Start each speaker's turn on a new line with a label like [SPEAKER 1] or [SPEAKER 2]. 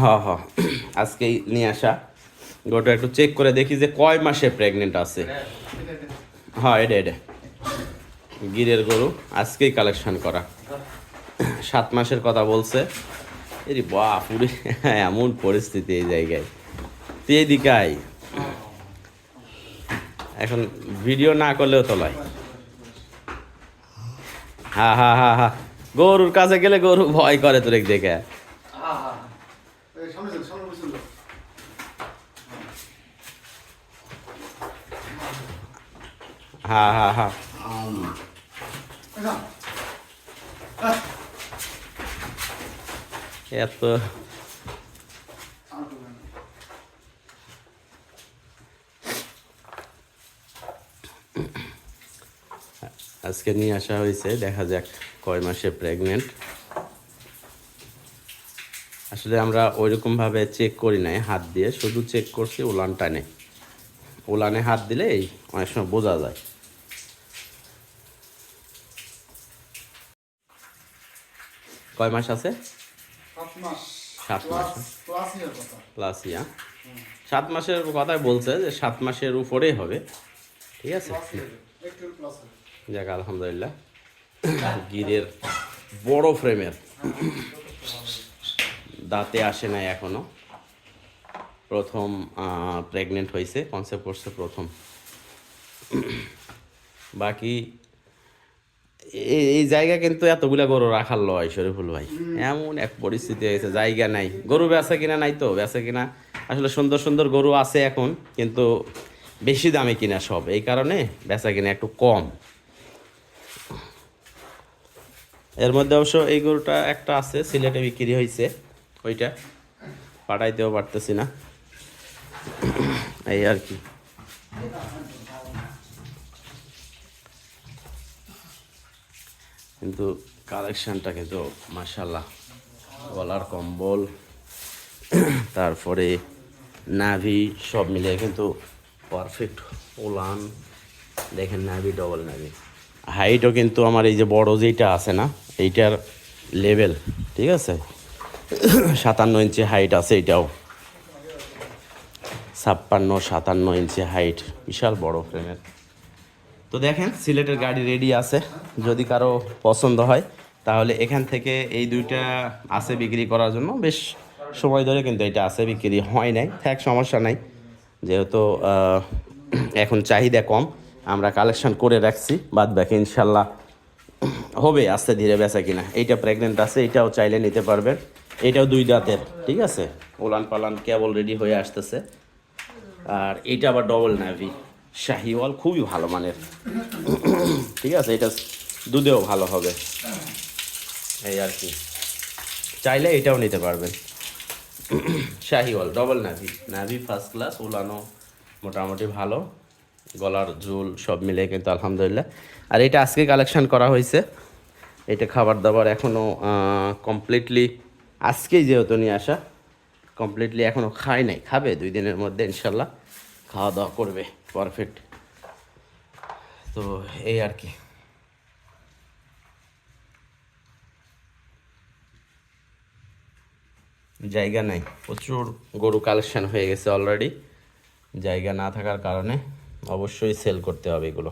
[SPEAKER 1] হ্যাঁ হ্যাঁ। আজকেই নিয়ে আসা। গোটা একটু চেক করে দেখি যে কয় মাসে প্রেগনেন্ট আছে। হ্যাঁ এটা এটা। গিরের গরু, আজকেই কালেকশন করা। সাত মাসের কথা বলছে। এরি বাপুরে এমন পরিস্থিতি এই জায়গায়। তুই এইদিকে আয়। এখন ভিডিও না করলেও তোলায় হা হা হা হা গরুর কাছে গেলে গরু ভয় করে তোর দেখে এত। আজকে নিয়ে আসা হয়েছে, দেখা যাক কয় মাসে প্রেগনেন্ট আসলে আমরা ওইরকমভাবে চেক করি নাই হাত দিয়ে শুধু চেক করছি উলান টানে। উলানে হাত দিলেই অনেক সময় বোঝা যায়। কয় মাস আছে?
[SPEAKER 2] সাত মাস।
[SPEAKER 1] সাত।
[SPEAKER 2] প্লাস
[SPEAKER 1] ইয়া মাসের কথাই বলছে যে সাত মাসের উপরেই হবে। ঠিক আছে? যাক আলহামদুলিল্লাহ। গিরের বড় ফ্রেমের। দাঁতে আসে নাই এখনও। প্রথম প্রেগনেন্ট হয়েছে কনসেপ্ট করছে প্রথম। বাকি এই এই জায়গা কিন্তু এতগুলা গরু রাখার লয় শরীফুল ভাই। এমন এক পরিস্থিতি হয়েছে, জায়গা নাই। গরু বেচা কিনা নাই তো, বেচা কিনা। আসলে সুন্দর সুন্দর গরু আছে এখন, কিন্তু বেশি দামে কিনা সব। এই কারণে বেচা কিনা একটু কম। এর মধ্যে অবশ্য এই গরুটা একটা আছে, সিলেটে বিক্রি হয়েছে ওইটা পাঠাইতেও পারতেছি না। এই আর কি। কিন্তু কালেকশনটা কিন্তু মাসাল্লাহ গলার কম্বল, তারপরে নাভি সব মিলিয়ে কিন্তু পারফেক্ট ওলান। দেখেন নাভি ডবল নাভি। হাইটও কিন্তু আমার এই যে বড় যেইটা আছে না, এইটার লেভেল ঠিক আছে? সাতান্ন ইঞ্চি হাইট আছে এটাও। ছাপ্পান্ন, সাতান্ন ইঞ্চি হাইট, বিশাল বড় ফ্রেমের। তো দেখেন, সিলেটের গাড়ি রেডি আছে। যদি কারও পছন্দ হয়, তাহলে এখান থেকে এই দুইটা আছে বিক্রি করার জন্য। বেশ সময় ধরে কিন্তু এটা আছে, বিক্রি হয় নাই। থাক, সমস্যা নাই। যেহেতু এখন চাহিদা কম আমরা কালেকশন করে রাখছি, বাদ বাকি ইনশাল্লাহ হবে আস্তে ধীরে বেচা কিনা। এইটা প্রেগনেন্ট আছে, এটাও চাইলে নিতে পারবেন। এটাও দুই দাঁতের, ঠিক আছে? ওলান পালান কেবল রেডি হয়ে আসতেছে। আর এইটা আবার ডবল নাভি। শাহিওয়াল খুবই ভালো মানের। ঠিক আছে, এটা দুধেও ভালো হবে। এই আর কি। চাইলে এটাও নিতে পারবেন। শাহিওয়াল ডবল নাভি। নাভি ফার্স্ট ক্লাস উলানো মোটামুটি ভালো। গলার ঝুল সব মিলে কিন্তু আলহামদুলিল্লাহ। আর এটা আজকে কালেকশন করা হয়েছে। এটা খাবার দাবার এখনও কমপ্লিটলি আজকেই যেহেতু নিয়ে আসা কমপ্লিটলি এখনও খায় নাই, খাবে দুই দিনের মধ্যে ইনশাল্লাহ খাওয়া দাওয়া করবে পারফেক্ট তো এই আর কি। জায়গা নাই, প্রচুর গরু কালেকশন হয়ে গেছে অলরেডি জায়গা না থাকার কারণে অবশ্যই সেল করতে হবে এগুলো।